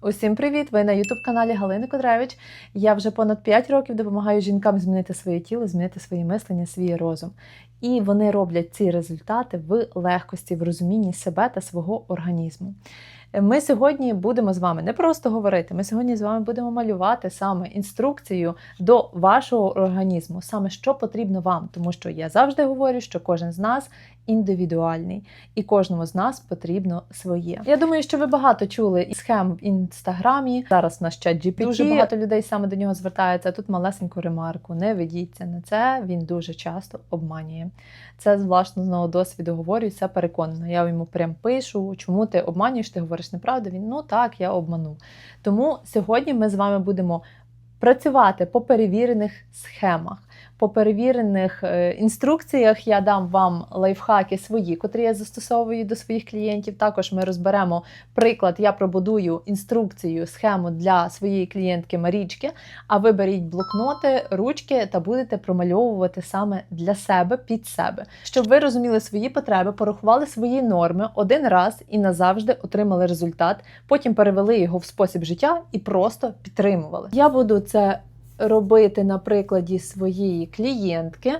Усім привіт! Ви на youtube каналі Галини Кодревич. Я вже понад 5 років допомагаю жінкам змінити своє тіло, змінити свої мислення, свій розум. І вони роблять ці результати в легкості, в розумінні себе та свого організму. Ми сьогодні будемо з вами не просто говорити, ми сьогодні з вами будемо малювати саме інструкцію до вашого організму, саме що потрібно вам, тому що я завжди говорю, що кожен з нас індивідуальний, і кожному з нас потрібно своє. Я думаю, що ви багато чули і схем в інстаграмі. Зараз на чат GPT. Дуже багато людей саме до нього звертається. Тут малесеньку ремарку. Не ведіться на це. Він дуже часто обманює. Це з власного досвіду говорю, і це переконано. Я йому прям пишу, чому ти обманюєш, ти говориш неправду. Він ну так, я обманув. Тому сьогодні ми з вами будемо працювати по перевірених схемах. По перевірених е, інструкціях я дам вам лайфхаки свої, котрі я застосовую до своїх клієнтів. Також ми розберемо приклад, я пробудую інструкцію, схему для своєї клієнтки Марічки. А ви беріть блокноти, ручки та будете промальовувати саме для себе під себе, щоб ви розуміли свої потреби, порахували свої норми один раз і назавжди отримали результат. Потім перевели його в спосіб життя і просто підтримували. Я буду це робити на прикладі своєї клієнтки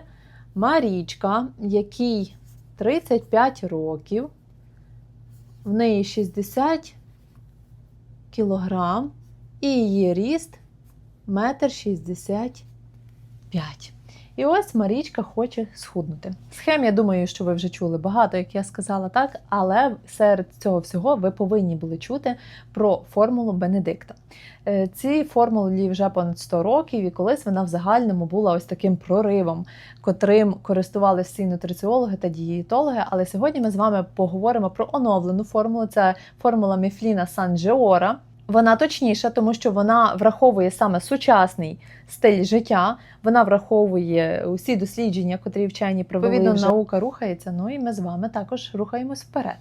Марічка, якій 35 років, в неї 60 кілограм, і її ріст 1,65 м. І ось Марічка хоче схуднути. Схем, я думаю, що ви вже чули багато, як я сказала так, але серед цього всього ви повинні були чути про формулу Бенедикта. Е, Ці формулі вже понад 100 років, і колись вона в загальному була ось таким проривом, котрим користувалися всі нутриціологи та дієтологи. Але сьогодні ми з вами поговоримо про оновлену формулу. Це формула Міфліна Санджеора. Вона точніша, тому що вона враховує саме сучасний стиль життя. Вона враховує усі дослідження, котрі вчені провели. Відповідно, вже. наука рухається. Ну і ми з вами також рухаємось вперед.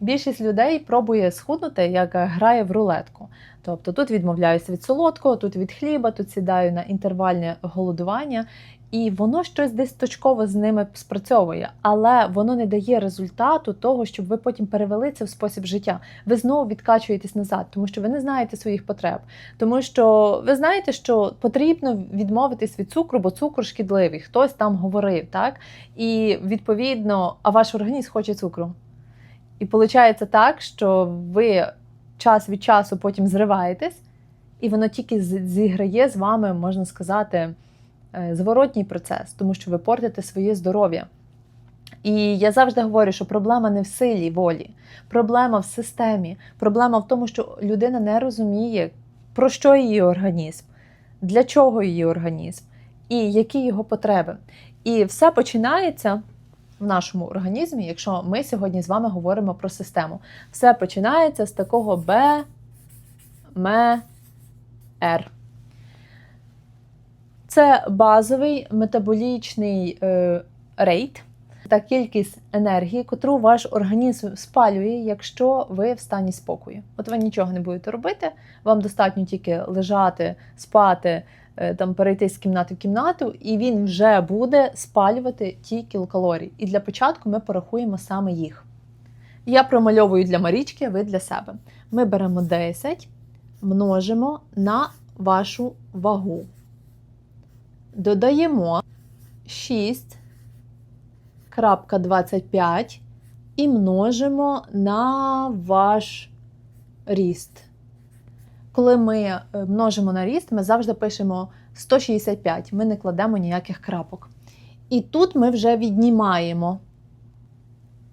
Більшість людей пробує схуднути, як грає в рулетку. Тобто тут відмовляюся від солодкого, тут від хліба, тут сідаю на інтервальне голодування, і воно щось десь точково з ними спрацьовує, але воно не дає результату того, щоб ви потім перевели це в спосіб життя. Ви знову відкачуєтесь назад, тому що ви не знаєте своїх потреб. Тому що ви знаєте, що потрібно відмовитись від цукру, бо цукор шкідливий. Хтось там говорив, так? І відповідно, а ваш організм хоче цукру. І виходить так, що ви час від часу потім зриваєтесь, і воно тільки зіграє з вами, можна сказати, зворотній процес, тому що ви портите своє здоров'я. І я завжди говорю, що проблема не в силі волі, проблема в системі, проблема в тому, що людина не розуміє, про що її організм, для чого її організм і які його потреби. І все починається в нашому організмі, якщо ми сьогодні з вами говоримо про систему. Все починається з такого Б, М, Р. Це базовий метаболічний е, рейт та кількість енергії, котру ваш організм спалює, якщо ви в стані спокою. От ви нічого не будете робити, вам достатньо тільки лежати, спати, е, там перейти з кімнати в кімнату, і він вже буде спалювати ті кілокалорії. І для початку ми порахуємо саме їх. Я промальовую для Марічки, ви для себе. Ми беремо 10, множимо на вашу вагу. Додаємо 6,25 і множимо на ваш ріст. Коли ми е, множимо на ріст, ми завжди пишемо 165, ми не кладемо ніяких крапок. І тут ми вже віднімаємо.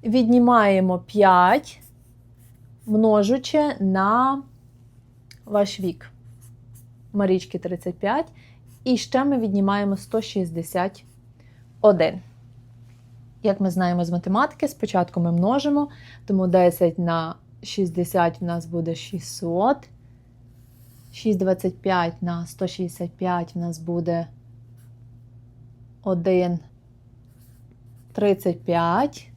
Віднімаємо 5, множучи на ваш вік. Марічки 35. І ще ми віднімаємо 161. Як ми знаємо з математики, спочатку ми множимо, тому 10 на 60 в нас буде 600. 6,25 на 165 в нас буде 1, 35.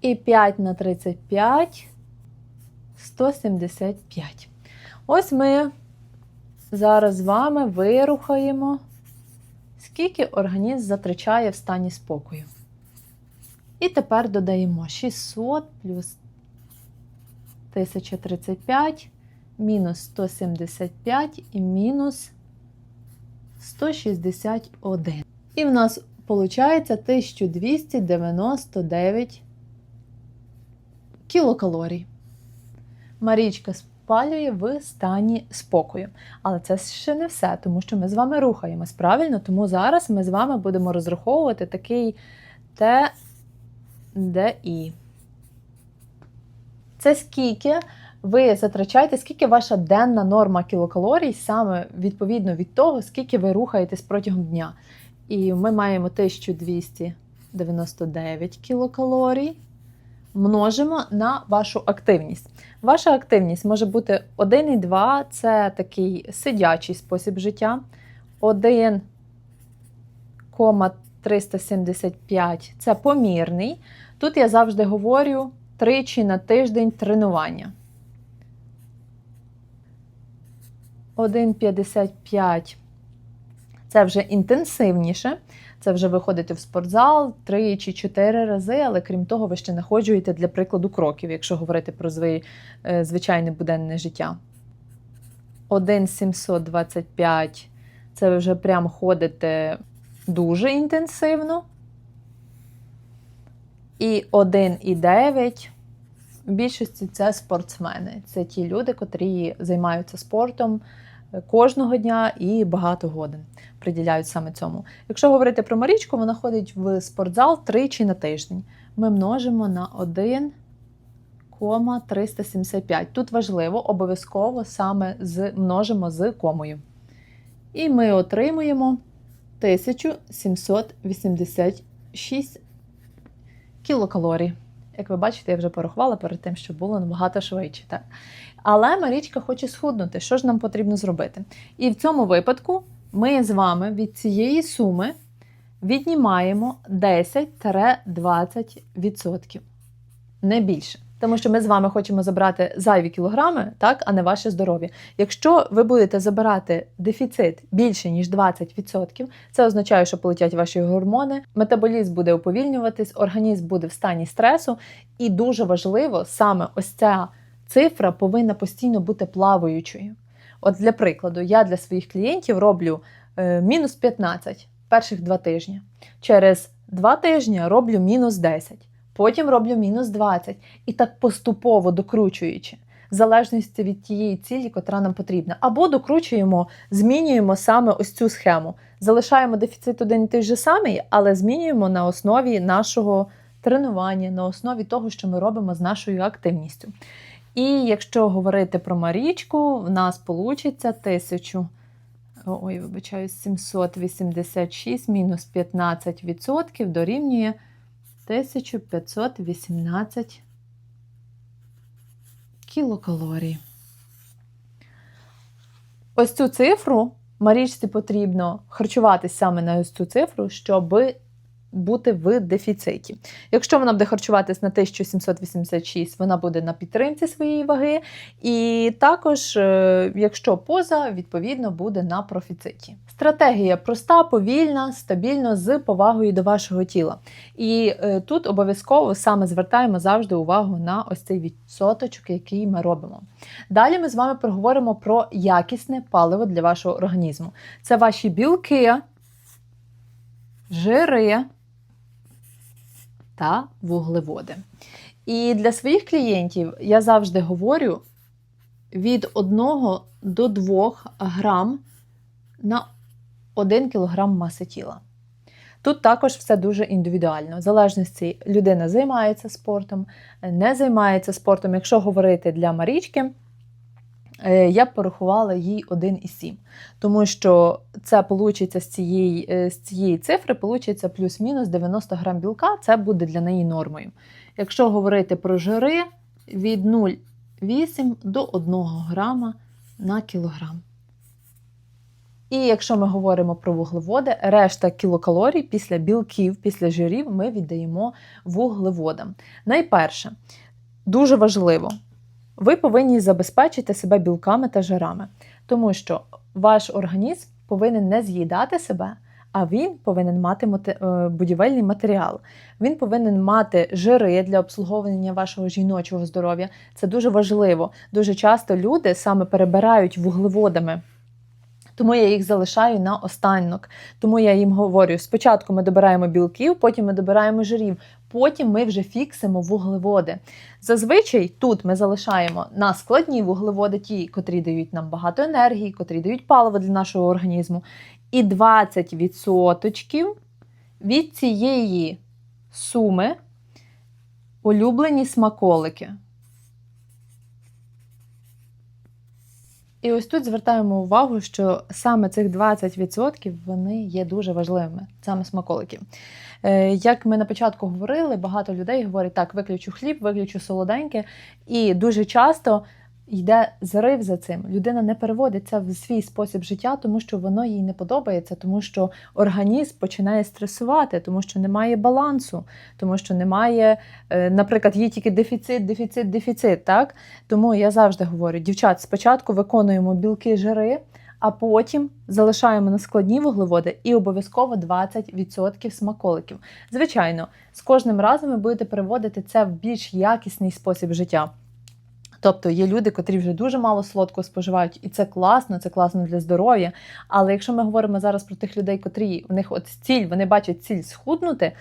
І 5 на 35 175. Ось ми зараз з вами вирухаємо, скільки організм затрачає в стані спокою. І тепер додаємо 600 плюс 1035 мінус 175 і мінус 161. І в нас виходить 1299 кілокалорій. Марічка спалює в стані спокою. Але це ще не все, тому що ми з вами рухаємось правильно. Тому зараз ми з вами будемо розраховувати такий ТДІ. Це скільки ви затрачаєте, скільки ваша денна норма кілокалорій, саме відповідно від того, скільки ви рухаєтесь протягом дня. І ми маємо 1299 кілокалорій. Множимо на вашу активність. Ваша активність може бути 1,2 це такий сидячий спосіб життя. 1,375 це помірний. Тут я завжди говорю тричі на тиждень тренування. 1,55 це вже інтенсивніше. Це вже виходите в спортзал 3 чи 4 рази, але крім того, ви ще находжуєте для прикладу кроків, якщо говорити про звичайне звичайне буденне життя. 1,725 це ви вже прям ходите дуже інтенсивно. І 1,9 в більшості це спортсмени. Це ті люди, котрі займаються спортом кожного дня і багато годин приділяють саме цьому. Якщо говорити про Марічку, вона ходить в спортзал тричі на тиждень. Ми множимо на 1,375. Тут важливо, обов'язково саме з, множимо з комою. І ми отримуємо 1786 кілокалорій. Як ви бачите, я вже порахувала перед тим, що було набагато швидше. Так? Але Марічка хоче схуднути. Що ж нам потрібно зробити? І в цьому випадку ми з вами від цієї суми віднімаємо 10-20%. Не більше. Тому що ми з вами хочемо забрати зайві кілограми, так, а не ваше здоров'я. Якщо ви будете забирати дефіцит більше, ніж 20%, це означає, що полетять ваші гормони, метаболізм буде уповільнюватись, організм буде в стані стресу. І дуже важливо, саме ось ця цифра повинна постійно бути плаваючою. От для прикладу, я для своїх клієнтів роблю е, мінус 15 перших два тижні. Через два тижні роблю мінус 10 потім роблю мінус 20. І так поступово докручуючи, в залежності від тієї цілі, котра нам потрібна. Або докручуємо, змінюємо саме ось цю схему. Залишаємо дефіцит один і той же самий, але змінюємо на основі нашого тренування, на основі того, що ми робимо з нашою активністю. І якщо говорити про Марічку, в нас вийде 1000. Ой, вибачаю, 786 мінус 15% дорівнює 1518 кілокалорій. Ось цю цифру Марічці потрібно харчуватися саме на ось цю цифру, щоб бути в дефіциті. Якщо вона буде харчуватись на 1786, вона буде на підтримці своєї ваги. І також, е, якщо поза, відповідно, буде на профіциті. Стратегія проста, повільна, стабільна, з повагою до вашого тіла. І е, тут обов'язково саме звертаємо завжди увагу на ось цей відсоточок, який ми робимо. Далі ми з вами проговоримо про якісне паливо для вашого організму. Це ваші білки, жири та вуглеводи. І для своїх клієнтів я завжди говорю від 1 до 2 грам на 1 кг маси тіла. Тут також все дуже індивідуально. В залежності людина займається спортом, не займається спортом. Якщо говорити для Марічки, я б порахувала їй 1,7. Тому що це получиться з цієї е, з цієї цифри, получиться плюс-мінус 90 грам білка, це буде для неї нормою. Якщо говорити про жири, від 0,8 до 1 грама на кілограм. І якщо ми говоримо про вуглеводи, решта кілокалорій після білків, після жирів ми віддаємо вуглеводам. Найперше, дуже важливо, ви повинні забезпечити себе білками та жирами, тому що ваш організм повинен не з'їдати себе, а він повинен мати е, будівельний матеріал. Він повинен мати жири для обслуговування вашого жіночого здоров'я. Це дуже важливо. Дуже часто люди саме перебирають вуглеводами. Тому я їх залишаю на останок. Тому я їм говорю: спочатку ми добираємо білків, потім ми добираємо жирів, потім ми вже фіксимо вуглеводи. Зазвичай тут ми залишаємо на складні вуглеводи, ті, котрі дають нам багато енергії, котрі дають паливо для нашого організму. І 20% від цієї суми улюблені смаколики. І ось тут звертаємо увагу, що саме цих 20% вони є дуже важливими, саме смаколики. Е, Як ми на початку говорили, багато людей говорять, так, виключу хліб, виключу солоденьке, і дуже часто йде зрив за цим. Людина не переводить це в свій спосіб життя, тому що воно їй не подобається, тому що організм починає стресувати, тому що немає балансу, тому що немає, е, наприклад, є тільки дефіцит, дефіцит, дефіцит. Так? Тому я завжди говорю: дівчат, спочатку виконуємо білки, жири. А потім залишаємо на складні вуглеводи і обов'язково 20% смаколиків. Звичайно, з кожним разом ви будете переводити це в більш якісний спосіб життя. Тобто є люди, котрі вже дуже мало солодкого споживають, і це класно, це класно для здоров'я. Але якщо ми говоримо зараз про тих людей, котрі в них от ціль, вони бачать ціль схуднути,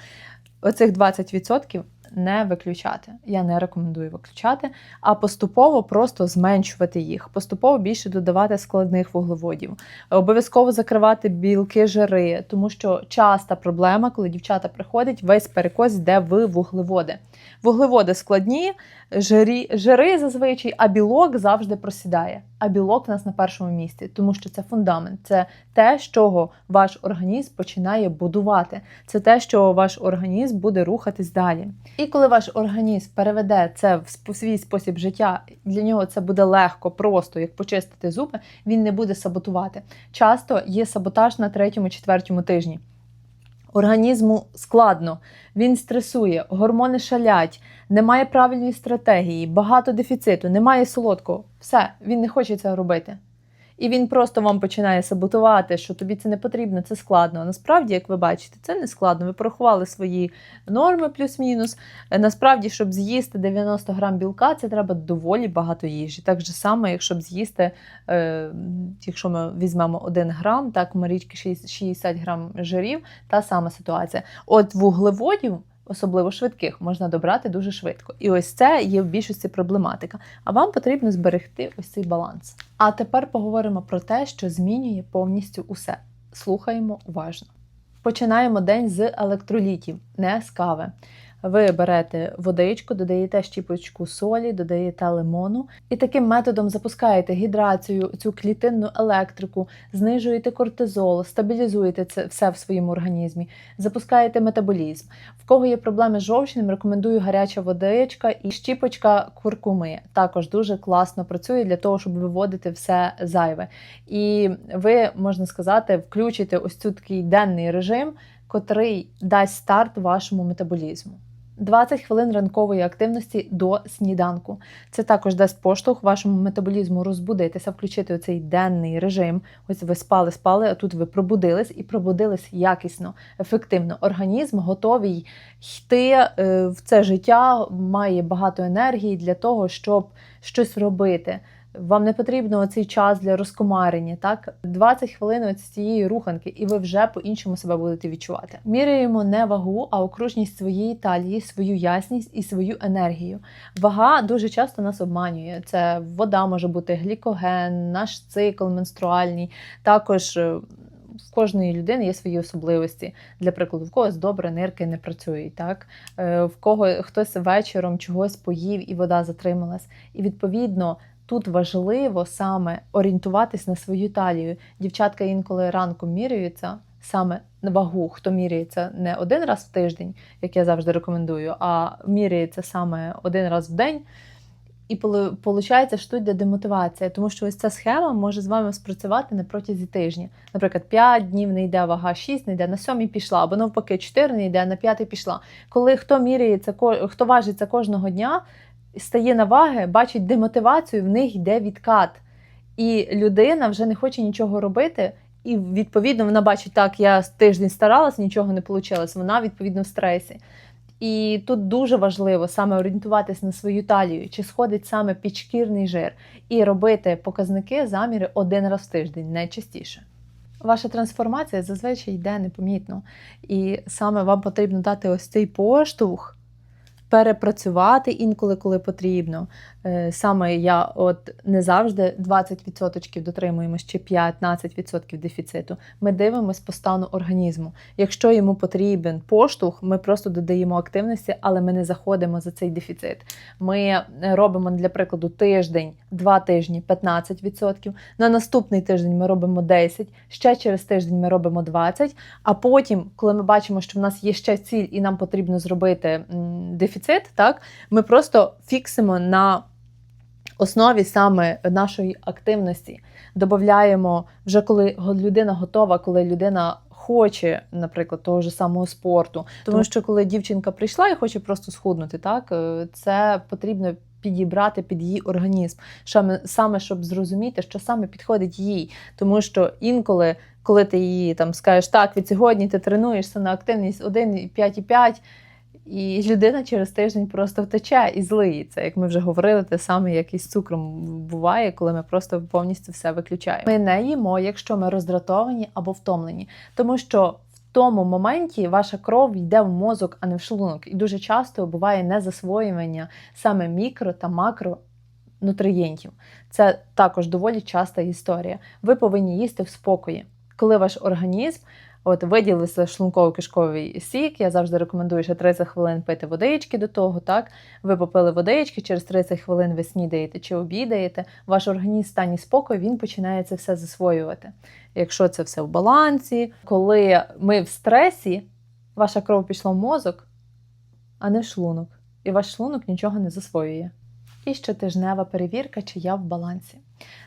оцих 20% не виключати. Я не рекомендую виключати, а поступово просто зменшувати їх, поступово більше додавати складних вуглеводів, обов'язково закривати білки, жири, тому що часта проблема, коли дівчата приходять, весь перекос йде в вуглеводи. Вуглеводи складні, жирі, жири зазвичай, а білок завжди просідає. А білок у нас на першому місці, тому що це фундамент, це те, з чого ваш організм починає будувати. Це те, що ваш організм буде рухатись далі. І коли ваш організм переведе це в свій спосіб життя, для нього це буде легко, просто як почистити зуби, він не буде саботувати. Часто є саботаж на третьому, четвертому тижні. Організму складно, він стресує, гормони шалять, немає правильної стратегії, багато дефіциту, немає солодкого. Все, він не хоче це робити. І він просто вам починає саботувати, що тобі це не потрібно, це складно. А насправді, як ви бачите, це не складно. Ви порахували свої норми плюс-мінус. Е, Насправді, щоб з'їсти 90 грам білка, це треба доволі багато їжі. Так же само, якщо б з'їсти, е, якщо ми візьмемо 1 грам, так Марічки 60 грам жирів, та сама ситуація. От вуглеводів. Особливо швидких можна добрати дуже швидко. І ось це є в більшості проблематика. А вам потрібно зберегти ось цей баланс. А тепер поговоримо про те, що змінює повністю усе. Слухаємо уважно. Починаємо день з електролітів, не з кави. Ви берете водичку, додаєте щіпочку солі, додаєте лимону і таким методом запускаєте гідрацію, цю клітинну електрику, знижуєте кортизол, стабілізуєте це все в своєму організмі, запускаєте метаболізм. В кого є проблеми з жовчним, рекомендую гаряча водичка і щіпочка куркуми. Також дуже класно працює для того, щоб виводити все зайве. І ви, можна сказати, включите ось цю такий денний режим, котрий дасть старт вашому метаболізму. 20 хвилин ранкової активності до сніданку. Це також дасть поштовх вашому метаболізму розбудитися, включити оцей денний режим. Ось ви спали, спали, а тут ви пробудились і пробудились якісно, ефективно. Організм готовий йти е, в це життя, має багато енергії для того, щоб щось робити. Вам не потрібно цей час для розкомарення, так? 20 хвилин з цієї руханки, і ви вже по-іншому себе будете відчувати. Міряємо не вагу, а окружність своєї талії, свою ясність і свою енергію. Вага дуже часто нас обманює. Це вода може бути глікоген, наш цикл менструальний. Також е, в кожної людини є свої особливості. Для прикладу, в когось добре нирки не працюють, так? Е, в кого хтось вечором чогось поїв і вода затрималась. І відповідно. Тут важливо саме орієнтуватись на свою талію. Дівчатка інколи ранком міряються саме на вагу, хто міряється не один раз в тиждень, як я завжди рекомендую, а міряється саме один раз в день. І виходить, що тут йде демотивація, тому що ось ця схема може з вами спрацювати на протязі тижня. Наприклад, 5 днів не йде вага, 6 не йде, на 7 пішла, або навпаки, 4 не йде, на 5 пішла. Коли хто міряється, хто важиться кожного дня, стає на ваги, бачить демотивацію, в них йде відкат. І людина вже не хоче нічого робити і відповідно вона бачить, так, я тиждень старалась, нічого не вийшло. Вона відповідно в стресі. І тут дуже важливо саме орієнтуватись на свою талію, чи сходить саме підшкірний жир, і робити показники, заміри один раз в тиждень, не частіше. Ваша трансформація зазвичай йде непомітно. І саме вам потрібно дати ось цей поштовх, перепрацювати інколи, коли потрібно. Е, Саме я от не завжди 20% дотримуємось чи 15% дефіциту. Ми дивимось по стану організму. Якщо йому потрібен поштовх, ми просто додаємо активності, але ми не заходимо за цей дефіцит. Ми робимо для прикладу тиждень, два тижні 15%. На наступний тиждень ми робимо 10%, ще через тиждень ми робимо 20%, а потім, коли ми бачимо, що в нас є ще ціль і нам потрібно зробити дефіцит, так ми просто фіксимо на основі саме нашої активності. Додаємо вже коли людина готова, коли людина. Хоче, наприклад, того ж самого спорту, тому що коли дівчинка прийшла і хоче просто схуднути, так е, це потрібно підібрати під її організм, саме, саме щоб зрозуміти, що саме підходить їй. Тому що інколи, коли ти її там скажеш, так, від сьогодні ти тренуєшся на активність 1,5,5, і людина через тиждень просто втече і злиється. Як ми вже говорили, те саме, як і цукром буває, коли ми просто повністю все виключаємо. Ми не їмо, якщо ми роздратовані або втомлені, тому що в тому моменті ваша кров йде в мозок, а не в шлунок. І дуже часто буває незасвоювання саме мікро та макро. Нутрієнтів. Це також доволі часта історія. Ви повинні їсти в спокої. Коли ваш організм От виділився шлунково-кишковий сік. Я завжди рекомендую ще 30 хвилин пити водички до того. Так, ви попили водички, через 30 хвилин ви снідаєте чи обідаєте. Ваш організм в стані спокою він починає це все засвоювати. Якщо це все в балансі, коли ми в стресі, ваша кров пішла в мозок, а не в шлунок, і ваш шлунок нічого не засвоює. І щотижнева перевірка, чи я в балансі.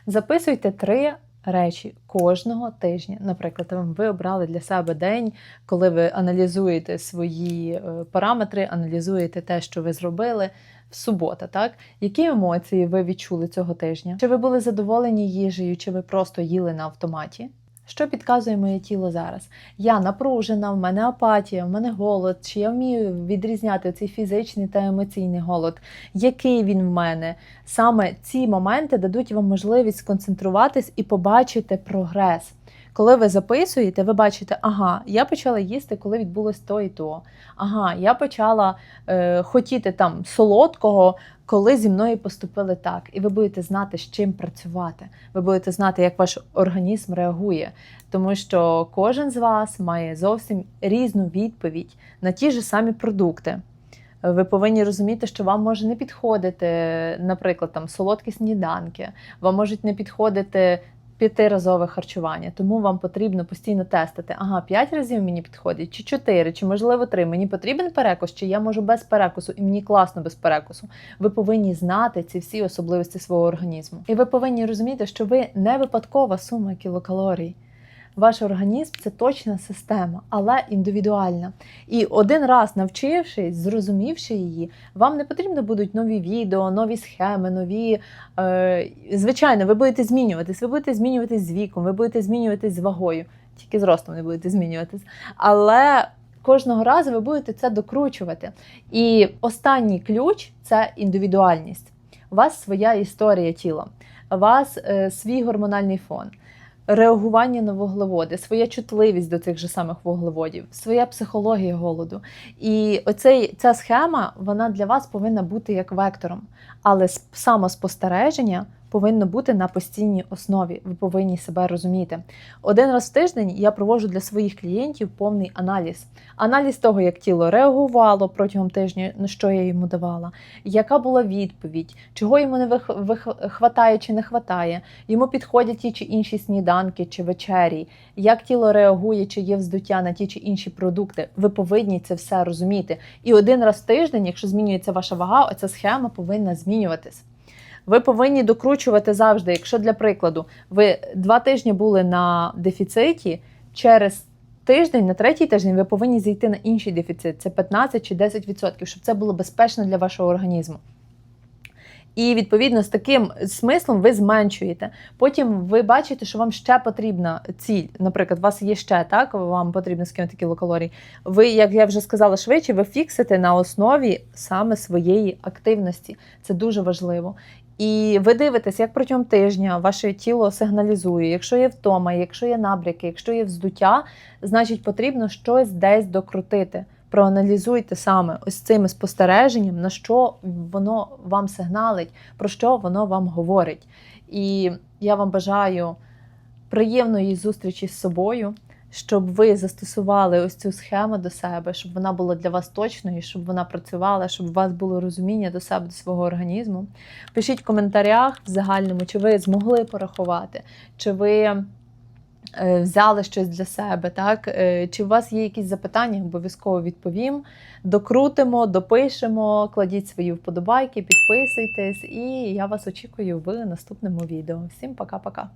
Записуйте три речі кожного тижня. Наприклад, ви обрали для себе день, коли ви аналізуєте свої е, параметри, аналізуєте те, що ви зробили. В субота, так? Які емоції ви відчули цього тижня? Чи ви були задоволені їжею, чи ви просто їли на автоматі? Що підказує моє тіло зараз? Я напружена, в мене апатія, в мене голод, чи я вмію відрізняти цей фізичний та емоційний голод, який він в мене? Саме ці моменти дадуть вам можливість сконцентруватись і побачити прогрес. Коли ви записуєте, ви бачите, ага, я почала їсти, коли відбулось то і то. Ага, я почала е, хотіти там солодкого, коли зі мною поступили так. І ви будете знати, з чим працювати. Ви будете знати, як ваш організм реагує. Тому що кожен з вас має зовсім різну відповідь на ті ж самі продукти. Ви повинні розуміти, що вам може не підходити, наприклад, там солодкі сніданки, вам можуть не підходити п'ятиразове харчування. Тому вам потрібно постійно тестити. Ага, п'ять разів мені підходить, чи чотири, чи можливо три. Мені потрібен перекус, чи я можу без перекусу, і мені класно без перекусу. Ви повинні знати ці всі особливості свого організму. І ви повинні розуміти, що ви не випадкова сума кілокалорій. Ваш організм це точна система, але індивідуальна. І один раз навчившись, зрозумівши її, вам не потрібно будуть нові відео, нові схеми, нові. Е, звичайно, ви будете змінюватись, ви будете змінюватись з віком, ви будете змінюватись з вагою, тільки з ростом не будете змінюватись. Але кожного разу ви будете це докручувати. І останній ключ це індивідуальність. У вас своя історія тіла, у вас е, свій гормональний фон реагування на вуглеводи, своя чутливість до цих же самих вуглеводів, своя психологія голоду. І оцей, ця схема вона для вас повинна бути як вектором, але самоспостереження повинно бути на постійній основі. Ви повинні себе розуміти. Один раз в тиждень я проводжу для своїх клієнтів повний аналіз. Аналіз того, як тіло реагувало протягом тижня, на що я йому давала, яка була відповідь, чого йому не вих... вих- чи не хватає, йому підходять ті чи інші сніданки чи вечері, як тіло реагує, чи є вздуття на ті чи інші продукти. Ви повинні це все розуміти. І один раз в тиждень, якщо змінюється ваша вага, оця схема повинна змінюватись. Ви повинні докручувати завжди. Якщо для прикладу ви два тижні були на дефіциті, через тиждень, на третій тиждень ви повинні зайти на інший дефіцит. Це 15 чи 10%, щоб це було безпечно для вашого організму. І відповідно з таким смислом ви зменшуєте. Потім ви бачите, що вам ще потрібна ціль. Наприклад, у вас є ще так, вам потрібно скинути кілокалорій. Ви, як я вже сказала швидше, ви фіксите на основі саме своєї активності. Це дуже важливо. І ви дивитесь, як протягом тижня ваше тіло сигналізує, якщо є втома, якщо є набряки, якщо є вздуття, значить потрібно щось десь докрутити. Проаналізуйте саме ось цими спостереженням, на що воно вам сигналить, про що воно вам говорить. І я вам бажаю приємної зустрічі з собою, щоб ви застосували ось цю схему до себе, щоб вона була для вас точною, щоб вона працювала, щоб у вас було розуміння до себе, до свого організму. Пишіть в коментарях в загальному, чи ви змогли порахувати, чи ви е, взяли щось для себе, так? Е, Чи у вас є якісь запитання, обов'язково відповім. Докрутимо, допишемо, кладіть свої вподобайки, підписуйтесь, і я вас очікую в наступному відео. Всім пока-пока!